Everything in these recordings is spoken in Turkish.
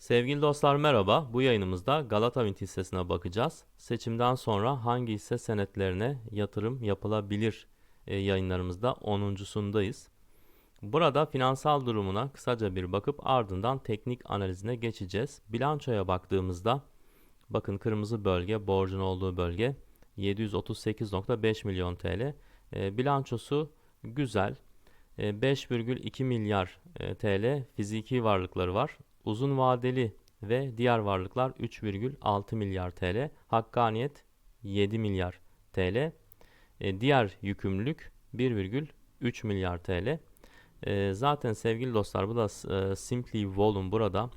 Sevgili dostlar merhaba. Bu yayınımızda Galata Wind hissesine bakacağız. Seçimden sonra hangi hisse senetlerine yatırım yapılabilir e, yayınlarımızda 10.sundayız. Burada finansal durumuna kısaca bir bakıp ardından teknik analizine geçeceğiz. Bilançoya baktığımızda bakın kırmızı bölge borcun olduğu bölge 738.5 milyon TL. E, bilançosu güzel. E, 5,2 milyar e, TL fiziki varlıkları var. Uzun vadeli ve diğer varlıklar 3,6 milyar TL. Hakkaniyet 7 milyar TL. E, diğer yükümlülük 1,3 milyar TL. E, zaten sevgili dostlar bu da e, Simply Volume burada.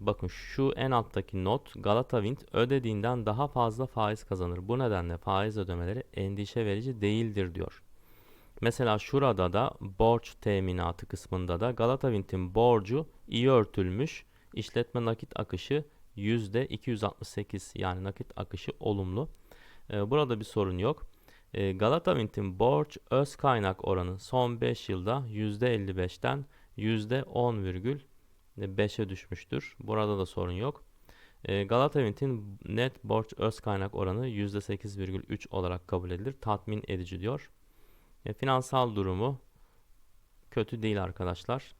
Bakın şu en alttaki not Galata Wind ödediğinden daha fazla faiz kazanır. Bu nedenle faiz ödemeleri endişe verici değildir diyor. Mesela şurada da borç teminatı kısmında da Galata Wind'in borcu iyi örtülmüş. İşletme nakit akışı %268 yani nakit akışı olumlu. Ee, burada bir sorun yok. Ee, Galata Wind'in borç öz kaynak oranı son 5 yılda %55'ten %10,5'e düşmüştür. Burada da sorun yok. Ee, Galata Wind'in net borç öz kaynak oranı %8,3 olarak kabul edilir. Tatmin edici diyor. E, finansal durumu kötü değil arkadaşlar.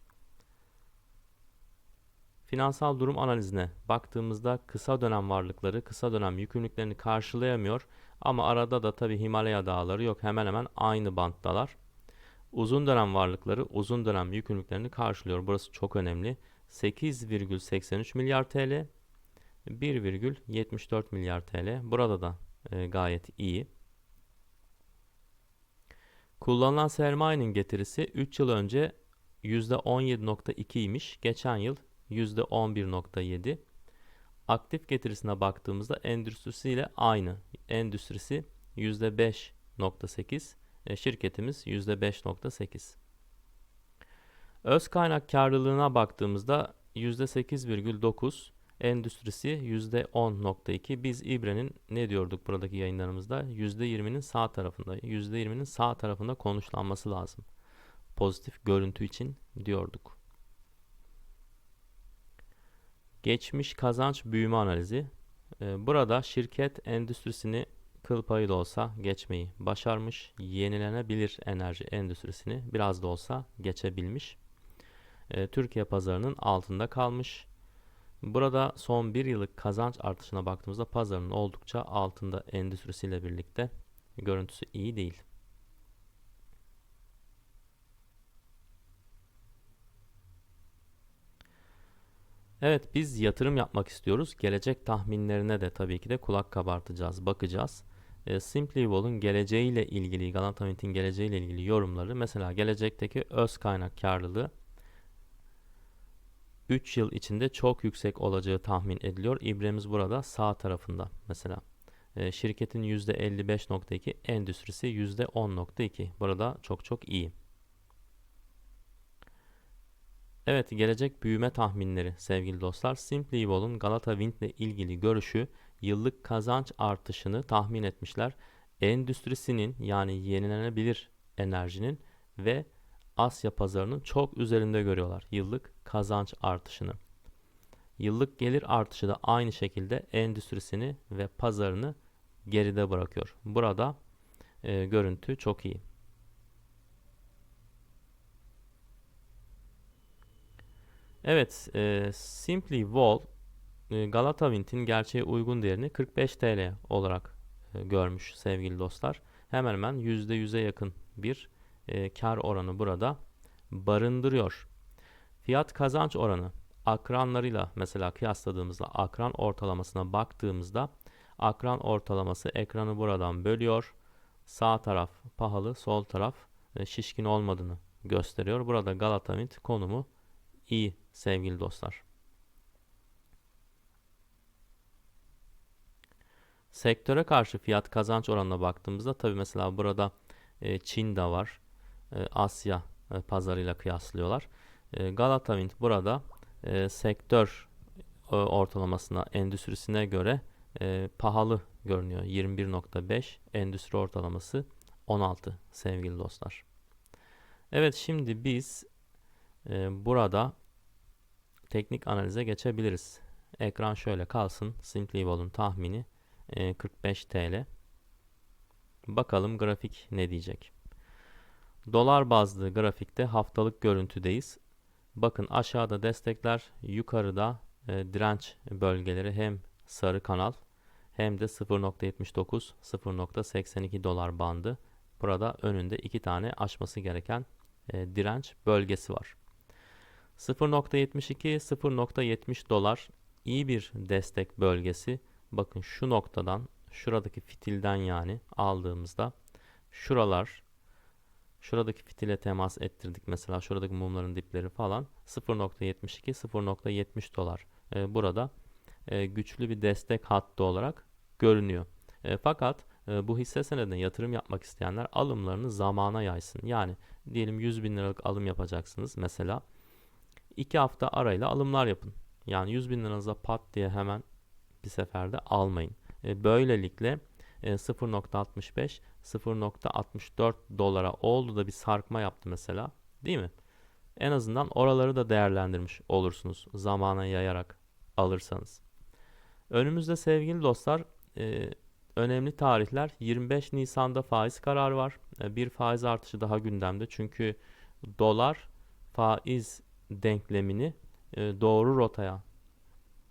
Finansal durum analizine baktığımızda kısa dönem varlıkları kısa dönem yükümlülüklerini karşılayamıyor ama arada da tabi Himalaya dağları yok hemen hemen aynı banttalar. Uzun dönem varlıkları uzun dönem yükümlülüklerini karşılıyor. Burası çok önemli. 8,83 milyar TL 1,74 milyar TL. Burada da e, gayet iyi. Kullanılan sermayenin getirisi 3 yıl önce %17.2 imiş. Geçen yıl %11.7. Aktif getirisine baktığımızda endüstrisiyle aynı. Endüstrisi %5.8. E, şirketimiz %5.8. Öz kaynak karlılığına baktığımızda %8,9. Endüstrisi %10.2. Biz İbre'nin ne diyorduk buradaki yayınlarımızda? %20'nin sağ tarafında. %20'nin sağ tarafında konuşlanması lazım. Pozitif görüntü için diyorduk. Geçmiş kazanç büyüme analizi. Ee, burada şirket endüstrisini kıl payı da olsa geçmeyi başarmış. Yenilenebilir enerji endüstrisini biraz da olsa geçebilmiş. Ee, Türkiye pazarının altında kalmış. Burada son bir yıllık kazanç artışına baktığımızda pazarın oldukça altında endüstrisiyle birlikte görüntüsü iyi değil. Evet biz yatırım yapmak istiyoruz. Gelecek tahminlerine de tabii ki de kulak kabartacağız, bakacağız. E, Simply Wall'un geleceğiyle ilgili, Galata Wind'in geleceğiyle ilgili yorumları mesela gelecekteki öz kaynak karlılığı 3 yıl içinde çok yüksek olacağı tahmin ediliyor. İbremiz burada sağ tarafında mesela. E, şirketin %55.2, endüstrisi %10.2. Burada çok çok iyi. Evet, gelecek büyüme tahminleri sevgili dostlar. Simply Wall'un Galata Wind ile ilgili görüşü yıllık kazanç artışını tahmin etmişler. Endüstrisinin yani yenilenebilir enerjinin ve Asya pazarının çok üzerinde görüyorlar yıllık kazanç artışını. Yıllık gelir artışı da aynı şekilde endüstrisini ve pazarını geride bırakıyor. Burada e, görüntü çok iyi. Evet, e, Simply Wall e, Galata Wind'in gerçeğe uygun değerini 45 TL olarak e, görmüş sevgili dostlar. Hemen hemen %100'e yakın bir e, kar oranı burada barındırıyor. Fiyat kazanç oranı akranlarıyla mesela kıyasladığımızda akran ortalamasına baktığımızda akran ortalaması ekranı buradan bölüyor. Sağ taraf pahalı, sol taraf e, şişkin olmadığını gösteriyor. Burada Galata Wind konumu iyi sevgili dostlar. Sektöre karşı fiyat kazanç oranına baktığımızda tabi mesela burada e, Çin de var. E, Asya pazarıyla kıyaslıyorlar. E, Galata Wind burada e, sektör e, ortalamasına, endüstrisine göre e, pahalı görünüyor. 21.5 endüstri ortalaması 16 sevgili dostlar. Evet şimdi biz e, burada teknik analize geçebiliriz. Ekran şöyle kalsın. Simply Vol'un tahmini e, 45 TL. Bakalım grafik ne diyecek. Dolar bazlı grafikte haftalık görüntüdeyiz. Bakın aşağıda destekler, yukarıda e, direnç bölgeleri hem sarı kanal hem de 0.79 0.82 dolar bandı. Burada önünde iki tane aşması gereken e, direnç bölgesi var. 0.72 0.70 dolar iyi bir destek bölgesi. Bakın şu noktadan şuradaki fitilden yani aldığımızda şuralar şuradaki fitile temas ettirdik mesela şuradaki mumların dipleri falan 0.72 0.70 dolar e, burada e, güçlü bir destek hattı olarak görünüyor. E, fakat e, bu hisse senedine yatırım yapmak isteyenler alımlarını zamana yaysın. Yani diyelim 100 bin liralık alım yapacaksınız mesela 2 hafta arayla alımlar yapın. Yani 100 bin liranıza pat diye hemen bir seferde almayın. E, böylelikle e, 0.65 0.64 dolara oldu da bir sarkma yaptı mesela değil mi? En azından oraları da değerlendirmiş olursunuz zamana yayarak alırsanız. Önümüzde sevgili dostlar e, önemli tarihler 25 Nisan'da faiz kararı var. E, bir faiz artışı daha gündemde çünkü dolar faiz denklemini e, doğru rotaya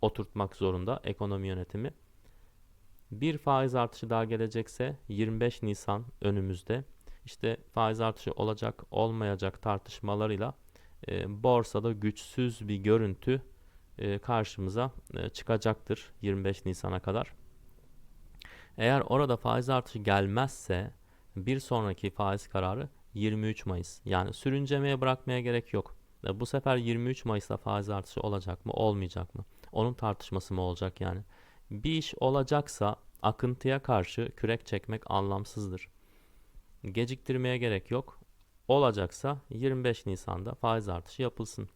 oturtmak zorunda ekonomi yönetimi. Bir faiz artışı daha gelecekse 25 Nisan önümüzde işte faiz artışı olacak olmayacak tartışmalarıyla e, borsada güçsüz bir görüntü e, karşımıza e, çıkacaktır 25 Nisan'a kadar. Eğer orada faiz artışı gelmezse bir sonraki faiz kararı 23 Mayıs. Yani sürüncemeye bırakmaya gerek yok. Bu sefer 23 Mayıs'ta faiz artışı olacak mı, olmayacak mı? Onun tartışması mı olacak yani? Bir iş olacaksa akıntıya karşı kürek çekmek anlamsızdır. Geciktirmeye gerek yok. Olacaksa 25 Nisan'da faiz artışı yapılsın.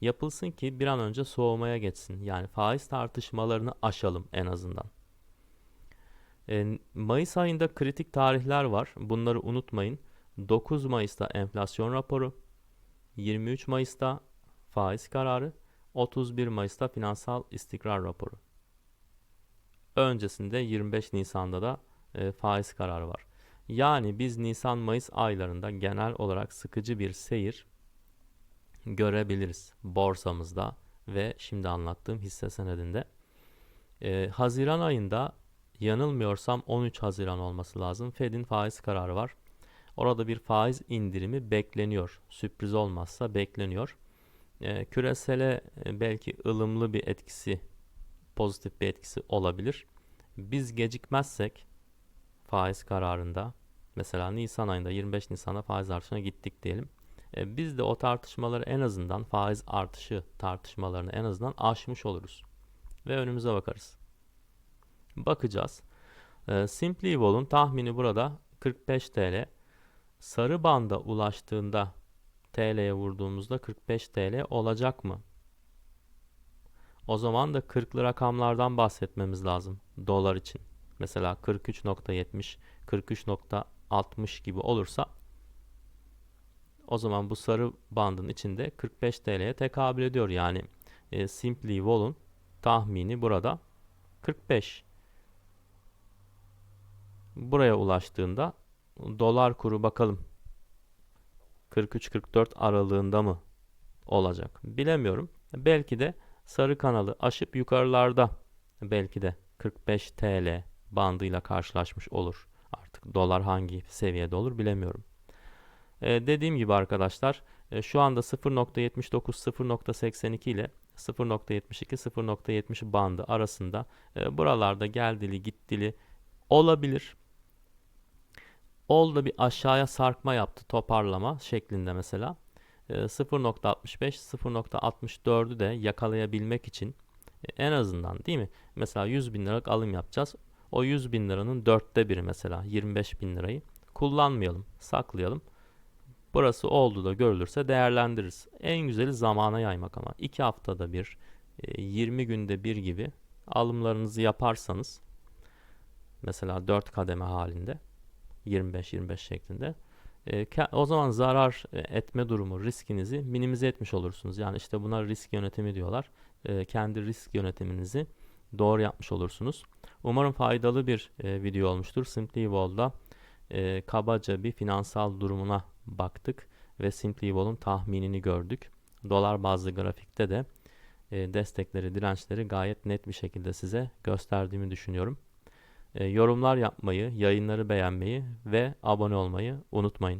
Yapılsın ki bir an önce soğumaya geçsin. Yani faiz tartışmalarını aşalım en azından. E, Mayıs ayında kritik tarihler var. Bunları unutmayın. 9 Mayıs'ta enflasyon raporu, 23 Mayıs'ta faiz kararı, 31 Mayıs'ta finansal istikrar raporu. Öncesinde 25 Nisan'da da e, faiz kararı var. Yani biz Nisan-Mayıs aylarında genel olarak sıkıcı bir seyir görebiliriz borsamızda ve şimdi anlattığım hisse senedinde. E, Haziran ayında yanılmıyorsam 13 Haziran olması lazım. Fed'in faiz kararı var. Orada bir faiz indirimi bekleniyor. Sürpriz olmazsa bekleniyor. E, küresele e, belki ılımlı bir etkisi, pozitif bir etkisi olabilir. Biz gecikmezsek faiz kararında mesela Nisan ayında 25 Nisan'da faiz artışına gittik diyelim. E, biz de o tartışmaları en azından faiz artışı tartışmalarını en azından aşmış oluruz. Ve önümüze bakarız. Bakacağız. E, Simply Vol'un tahmini burada 45 TL. Sarı banda ulaştığında TL'ye vurduğumuzda 45 TL olacak mı? O zaman da 40'lı rakamlardan bahsetmemiz lazım dolar için. Mesela 43.70, 43.60 gibi olursa o zaman bu sarı bandın içinde 45 TL'ye tekabül ediyor. Yani e, Simply Vol'un tahmini burada 45. Buraya ulaştığında dolar kuru bakalım 43-44 aralığında mı olacak? Bilemiyorum. Belki de sarı kanalı aşıp yukarılarda belki de 45 TL bandıyla karşılaşmış olur. Artık dolar hangi seviyede olur bilemiyorum. Ee, dediğim gibi arkadaşlar e, şu anda 0.79 0.82 ile 0.72 0.70 bandı arasında e, buralarda geldili gittili olabilir. Oldu bir aşağıya sarkma yaptı toparlama şeklinde mesela. 0.65 ee, 0.64'ü de yakalayabilmek için e, en azından değil mi? Mesela 100 bin liralık alım yapacağız. O 100 bin liranın dörtte biri mesela 25 bin lirayı kullanmayalım, saklayalım. Burası oldu da görülürse değerlendiririz. En güzeli zamana yaymak ama 2 haftada bir, 20 e, günde bir gibi alımlarınızı yaparsanız mesela 4 kademe halinde 25-25 şeklinde E, ke- o zaman zarar e, etme durumu riskinizi minimize etmiş olursunuz. Yani işte buna risk yönetimi diyorlar. E, kendi risk yönetiminizi doğru yapmış olursunuz. Umarım faydalı bir e, video olmuştur. Simply Evolve'da e, kabaca bir finansal durumuna baktık ve Simply Evolve'un tahminini gördük. Dolar bazlı grafikte de destekleri, dirençleri gayet net bir şekilde size gösterdiğimi düşünüyorum. Yorumlar yapmayı, yayınları beğenmeyi ve abone olmayı unutmayın.